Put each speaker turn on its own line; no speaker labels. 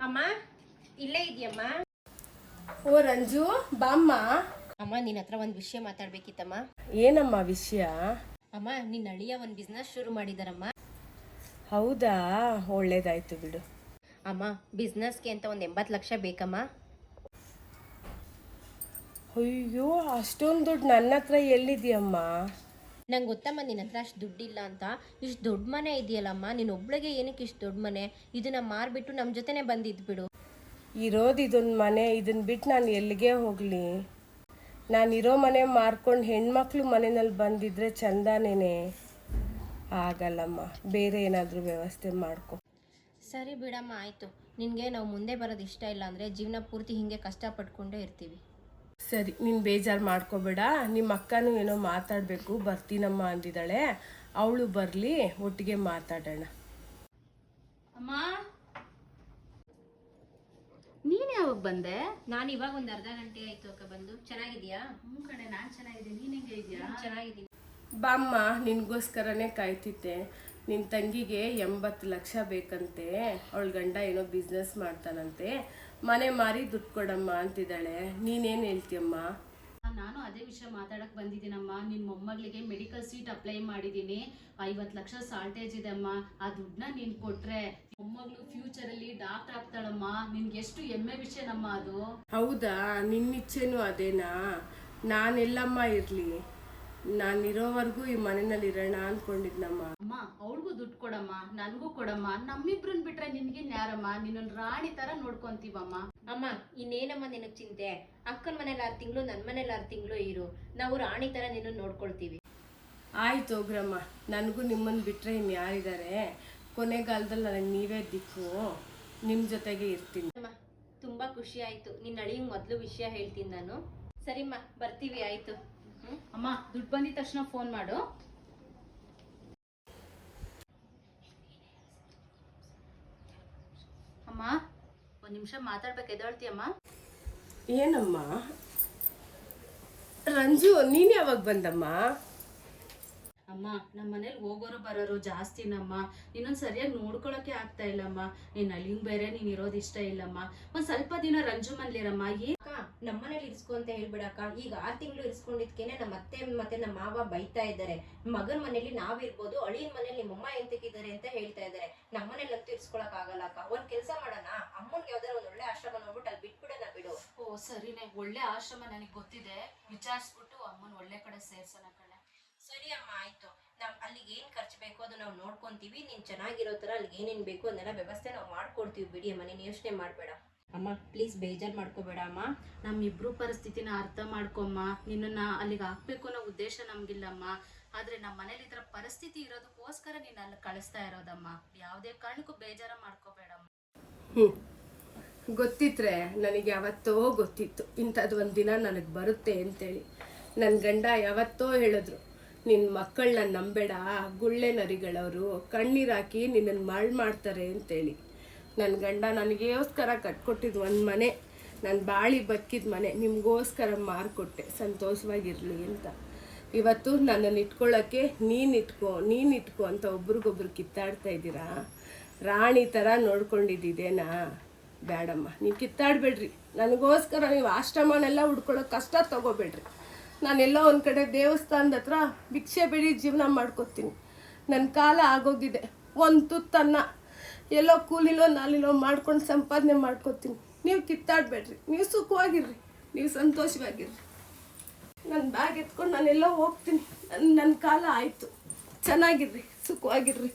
ಅಮ್ಮ ಇಲ್ಲೇ ಇದೆಯಮ್ಮ?
ಓ ರಂಜು ಬಾಮ್ಮ.
ಅಮ್ಮ ನಿನ್ನ ಹತ್ರ ಒಂದು ವಿಷಯ ಮಾತಾಡ್ಬೇಕಿತ್ತಮ್ಮ.
ಏನಮ್ಮ ವಿಷಯ?
ಅಮ್ಮ ನಿನ್ನ ಅಳಿಯ ಒಂದು ಬಿಸ್ನೆಸ್ ಶುರು ಮಾಡಿದಾರಮ್ಮ.
ಹೌದಾ? ಒಳ್ಳೇದಾಯ್ತು ಬಿಡು.
ಅಮ್ಮ ಬಿಸ್ನೆಸ್ಗೆ ಅಂತ ಒಂದು ಎಂಬತ್ತು ಲಕ್ಷ ಬೇಕಮ್ಮ.
ಅಯ್ಯೋ ಅಷ್ಟೊಂದು ದುಡ್ಡು ನನ್ನ ಹತ್ರ ಎಲ್ಲಿದೆಯಮ್ಮ?
ನಂಗೆ ಗೊತ್ತಮ್ಮ ನಿನ್ನ ಹತ್ರ ಅಷ್ಟು ದುಡ್ಡಿಲ್ಲ ಅಂತ. ಇಷ್ಟು ದೊಡ್ಡ ಮನೆ ಇದೆಯಲ್ಲಮ್ಮ ನೀನು ಒಬ್ಳಿಗೆ ಏನಕ್ಕೆ ಇಷ್ಟು ದೊಡ್ಡ ಮನೆ? ಇದನ್ನು ಮಾರ್ಬಿಟ್ಟು ನಮ್ಮ ಜೊತೆನೇ ಬಂದಿದ್ದು ಬಿಡು.
ಇರೋದು ಇದೊಂದು ಮನೆ ಇದನ್ನ ಬಿಟ್ಟು ನಾನು ಎಲ್ಲಿಗೆ ಹೋಗಲಿ? ನಾನು ಇರೋ ಮನೆ ಮಾರ್ಕೊಂಡು ಹೆಣ್ಮಕ್ಳು ಮನೆಯಲ್ಲಿ ಬಂದಿದ್ರೆ ಚಂದಾನೇನೆ? ಆಗಲ್ಲಮ್ಮ ಬೇರೆ ಏನಾದರೂ ವ್ಯವಸ್ಥೆ ಮಾಡ್ಕೊ.
ಸರಿ ಬಿಡಮ್ಮ ಆಯಿತು. ನಿನಗೆ ನಾವು ಮುಂದೆ ಬರೋದು ಇಷ್ಟ ಇಲ್ಲ ಅಂದರೆ ಜೀವನ ಪೂರ್ತಿ ಹೀಗೆ ಕಷ್ಟಪಟ್ಕೊಂಡೇ ಇರ್ತೀವಿ.
ಸರಿ ನೀನು ಬೇಜಾರು ಮಾಡ್ಕೋಬೇಡ. ನಿಮ್ಮ ಅಕ್ಕನೂ ಏನೋ ಮಾತಾಡಬೇಕು ಬರ್ತೀನಮ್ಮ ಅಂದಿದ್ದಾಳೆ. ಅವಳು ಬರಲಿ ಒಟ್ಟಿಗೆ ಮಾತಾಡೋಣ.
ಅಮ್ಮ! ನೀನು ಯಾವಾಗ ಬಂದೆ?
ನಾನು ಇವಾಗ ಒಂದು ಅರ್ಧ ಗಂಟೆ ಆಯಿತು ಅಕ್ಕ ಬಂದು. ಚೆನ್ನಾಗಿದೆಯಾ
ಹ್ಞೂ ಕಣೆ ನಾನು ಚೆನ್ನಾಗಿದ್ದೀನಿ. ನೀನು ಹೆಂಗೆ ಇದೆಯಾ
ಚೆನ್ನಾಗಿದ್ದೀನಿ.
ಬಾಮ್ಮ ನಿನಗೋಸ್ಕರನೇ ಕಾಯ್ತಿದ್ದೆ. ನಿನ್ನ ತಂಗಿಗೆ ಎಂಬತ್ತು ಲಕ್ಷ ಬೇಕಂತೆ ಅವಳ ಗಂಡ ಏನೋ ಬಿಸ್ನೆಸ್ ಮಾಡ್ತಾನಂತೆ ಮನೆ ಮಾರಿ ದುಡ್ಡು ಕೊಡಮ್ಮ ಅಂತಿದ್ದಾಳೆ. ನೀನೇನು ಹೇಳ್ತೀಯಮ್ಮ?
ನಾನು ಅದೇ ವಿಷಯ ಮಾತಾಡಕ್ ಬಂದಿದ್ದೀನಮ್ಮ. ನಿನ್ ಮೊಮ್ಮಗಳಿಗೆ ಮೆಡಿಕಲ್ ಸೀಟ್ ಅಪ್ಲೈ ಮಾಡಿದೀನಿ ಐವತ್ ಲಕ್ಷ ಸಾಲ್ಟೇಜ್ ಇದೆ ಅಮ್ಮ. ಆ ದುಡ್ಡನ್ನ ನೀನ್ ಕೊಟ್ರೆ ಮೊಮ್ಮಗಳು ಫ್ಯೂಚರ್ ಅಲ್ಲಿ ಡಾಕ್ಟರ್ ಆಗ್ತಾಳಮ್ಮ. ನಿನ್ಗೆ ಎಷ್ಟು ಹೆಮ್ಮೆ ವಿಷಯನಮ್ಮ ಅದು.
ಹೌದಾ? ನಿನ್ನಿಚ್ಛೆನೂ ಅದೇನಾ? ನಾನೆಲ್ಲಮ್ಮ ಇರಲಿ. ನಾನಿರೋವರೆಗೂ ಈ ಮನೆಯಲ್ಲಿ ಇರೋಣ ಅನ್ಕೊಂಡಿದ್ನಮ್ಮ
ಅಮ್ಮ ಅವಳಿಗೂ ದುಡ್ಡು ಕೊಡಮ್ಮ ನನ್ಗೂ ಕೊಡಮ್ಮ ನಮ್ಮಿಬ್ರನ್ ಬಿಟ್ರೆ ನಿನ್ಗೆ ಯಾರಮ್ಮ? ನಿನ್ನೊಂದ್ ರಾಣಿ ತರ ನೋಡ್ಕೊಂತೀವಮ್ಮ.
ಅಮ್ಮ ಇನ್ನೇನಮ್ಮ ನಿನಗ್ ಚಿಂತೆ? ಅಕ್ಕನ ಮನೇಲಿ ಆರು ತಿಂಗಳು ನನ್ನ ಮನೇಲಿ ಆರು ತಿಂಗಳು ಇರು. ನಾವು ರಾಣಿ ತರ ನಿನ್ನ ನೋಡ್ಕೊಳ್ತೀವಿ.
ಆಯ್ತು ಹೋಗ್ರಮ್ಮ ನನಗೂ ನಿಮ್ಮನ್ನ ಬಿಟ್ರೆ ಇನ್ ಯಾರಿದ್ದಾರೆ ಕೊನೆಗಾಲದಲ್ಲಿ ನನಗೆ ನೀವೇ ದಿಕ್ಕು. ನಿಮ್ಮ ಜೊತೆಗೆ ಇರ್ತೀನಿ.
ಅಮ್ಮ ತುಂಬಾ ಖುಷಿ ಆಯ್ತು. ನಿನ್ನ ಅಳಿಯ ಮೊದಲು ವಿಷಯ ಹೇಳ್ತೀನಿ ನಾನು. ಸರಿಮ್ಮ ಬರ್ತೀವಿ ಆಯಿತು.
ಅಮ್ಮ ದುಡ್ಡು ಬಂದಿದ ತಕ್ಷಣ ಫೋನ್ ಮಾಡು. ಅಮ್ಮ ಒಂದ್ ನಿಮಿಷ ಮಾತಾಡ್ಬೇಕು ಅಮ್ಮ?
ಏನಮ್ಮ? ರಂಜು ನೀನ್ ಯಾವಾಗ ಬಂದಮ್ಮ?
ಅಮ್ಮ ನಮ್ಮ ಮನೇಲಿ ಹೋಗೋರು ಬರೋರು ಜಾಸ್ತಿನಮ್ಮ. ನೀನೊಂದ್ ಸರಿಯಾಗಿ ನೋಡ್ಕೊಳಕ್ಕೆ ಆಗ್ತಾ ಇಲ್ಲಮ್ಮ. ನೀನ್ ಅಲ್ಲಿಂಗ್ ಬೇರೆ ನೀನ್ ಇರೋದು ಇಷ್ಟ ಇಲ್ಲಮ್ಮ. ಒಂದ್ ಸ್ವಲ್ಪ ದಿನ ರಂಜು ಮನ್ಲಿರಮ್ಮ
ನಮ್ಮನೇಲಿ ಇರಿಸ್ಕೊ ಅಂತ ಹೇಳ್ಬಿಡಕ್ಕ. ಈಗ ಆರು ತಿಂಗಳು ಇರಿಸ್ಕೊಂಡಿದ್ಕೇನೆ ನಮ್ಮ ಅತ್ತೆ ಮತ್ತೆ ನಮ್ಮ ಮಾವ ಬೈತಾ ಇದ್ದಾರೆ. ಮಗನ ಮನೇಲಿ ನಾವಿರ್ಬೋದು ಅಳಿಯನ್ ಮನೇಲಿ ನಿಮ್ಮಮ್ಮ ಎಂತಕ್ಕಿದ್ದಾರೆ ಅಂತ ಹೇಳ್ತಾ ಇದ್ದಾರೆ. ನಮ್ಮನೇಲಂತೂ ಇರಿಸ್ಕೊಳಕ್ ಆಗಲ್ಲ ಅಕ್ಕ ಒಂದ್ ಕೆಲಸ ಮಾಡೋಣ? ಅಮ್ಮನ್ಗೆ ಯಾವ್ದಾರ ಒಂದ್ ಒಳ್ಳೆ ಆಶ್ರಮ ನೋಡ್ಬಿಟ್ಟು ಅಲ್ಲಿ ಬಿಟ್ಬಿಡೋಣ ಬಿಡು.
ಓ ಸರಿನೇ. ಒಳ್ಳೆ ಆಶ್ರಮ ನನಗೆ ಗೊತ್ತಿದೆ. ವಿಚಾರಿಸ್ಬಿಟ್ಟು ಅಮ್ಮನ್ ಒಳ್ಳೆ ಕಡೆ ಸೇರ್ಸೋಣ ಕಣೆ.
ಸರಿ ಅಮ್ಮ ಆಯ್ತು. ನಾವ್ ಅಲ್ಲಿಗೆ ಏನ್ ಖರ್ಚು ಬೇಕು ಅದು ನಾವು ನೋಡ್ಕೊಂತೀವಿ. ನೀನ್ ಚೆನ್ನಾಗಿರೋ ತರ ಅಲ್ಲಿಗೆ ಏನೇನ್ ಬೇಕು ಅದನ್ನೆಲ್ಲ ವ್ಯವಸ್ಥೆ ನಾವು ಮಾಡ್ಕೊಡ್ತೀವಿ ಬಿಡಿ ಅಮ್ಮ. ನೀನ್ ಯೋಚನೆ ಮಾಡ್ಬೇಡ. ಅಮ್ಮ ಪ್ಲೀಸ್ ಬೇಜಾರ್ ಮಾಡ್ಕೋಬೇಡ ಅಮ್ಮ.
ನಮ್ಮಿಬ್ರು ಪರಿಸ್ಥಿತಿನ ಅರ್ಥ ಮಾಡ್ಕೊಮ್ಮ. ನಿನ್ನನ್ನ ಅಲ್ಲಿಗೆ ಹಾಕ್ಬೇಕು ಅನ್ನೋ ಉದ್ದೇಶ ನಮಗಿಲ್ಲಮ್ಮ. ಆದ್ರೆ ನಮ್ಮ ಮನೇಲಿ ಇದ್ರ ಪರಿಸ್ಥಿತಿ ಇರೋದಕ್ಕೋಸ್ಕರ ನೀನು ಅಲ್ಲಿ ಕಳಿಸ್ತಾ ಇರೋದಮ್ಮ. ಯಾವುದೇ ಕಾರಣಕ್ಕೂ ಬೇಜಾರ ಮಾಡ್ಕೋಬೇಡಮ್ಮ.
ಹ್ಞೂ ಗೊತ್ತಿದ್ರೆ ನನಗೆ ಯಾವತ್ತೋ ಗೊತ್ತಿತ್ತು. ಇಂಥದ್ದು ಒಂದು ದಿನ ನನಗೆ ಬರುತ್ತೆ ಅಂತೇಳಿ. ನನ್ನ ಗಂಡ ಯಾವತ್ತೋ ಹೇಳಿದ್ರು ನಿನ್ನ ಮಕ್ಕಳನ್ನ ನಂಬೇಡ. ಗುಳ್ಳೆ ನರಿಗಳವರು ಕಣ್ಣೀರಾಕಿ ನಿನ್ನನ್ನು ಮಳ್ ಮಾಡ್ತಾರೆ ಅಂತೇಳಿ. ನನ್ನ ಗಂಡ ನನಗೋಸ್ಕರ ಕಟ್ಕೊಟ್ಟಿದ್ದು ಒಂದು ಮನೆ, ನಾನು ಬಾಳಿ ಬದುಕಿದ ಮನೆ, ನಿಮಗೋಸ್ಕರ ಮಾರ್ಕೊಟ್ಟೆ. ಸಂತೋಷವಾಗಿರಲಿ ಅಂತ. ಇವತ್ತು ನನ್ನನ್ನು ಇಟ್ಕೊಳ್ಳೋಕ್ಕೆ ನೀನು ಇಟ್ಕೋ ನೀನು ಇಟ್ಕೋ ಅಂತ ಒಬ್ರಿಗೊಬ್ರು ಕಿತ್ತಾಡ್ತಾ ಇದ್ದೀರಾ? ರಾಣಿ ಥರ ನೋಡ್ಕೊಂಡಿದ್ದೇನಾ ಬೇಡಮ್ಮ ನೀವು ಕಿತ್ತಾಡಬೇಡ್ರಿ. ನನಗೋಸ್ಕರ ನೀವು ಆಶ್ರಮನೆಲ್ಲ ಹುಡ್ಕೊಳ್ಳೋಕೆ ಕಷ್ಟ ತೊಗೋಬೇಡ್ರಿ. ನಾನೆಲ್ಲೋ ಒಂದು ಕಡೆ ದೇವಸ್ಥಾನದ ಹತ್ರ ಭಿಕ್ಷೆ ಬೇಡಿ ಜೀವನ ಮಾಡ್ಕೊತೀನಿ. ನನ್ನ ಕಾಲ ಆಗೋಗಿದೆ. ಒಂದು ತುತ್ತನ್ನ ಎಲ್ಲೋ ಕೂಲಿಲೋ ನಾಲಿಲೋ ಮಾಡ್ಕೊಂಡು ಸಂಪಾದನೆ ಮಾಡ್ಕೊತೀನಿ. ನೀವು ಕಿತ್ತಾಡಬೇಡ್ರಿ. ನೀವು ಸುಖವಾಗಿರ್ರಿ. ನೀವು ಸಂತೋಷವಾಗಿರ್ರಿ. ನನ್ನ ಬ್ಯಾಗ್ ಎತ್ಕೊಂಡು ನಾನೆಲ್ಲೋ ಹೋಗ್ತೀನಿ. ನನ್ನ ನನ್ನ ಕಾಲ ಆಯಿತು. ಚೆನ್ನಾಗಿರ್ರಿ. ಸುಖವಾಗಿರ್ರಿ.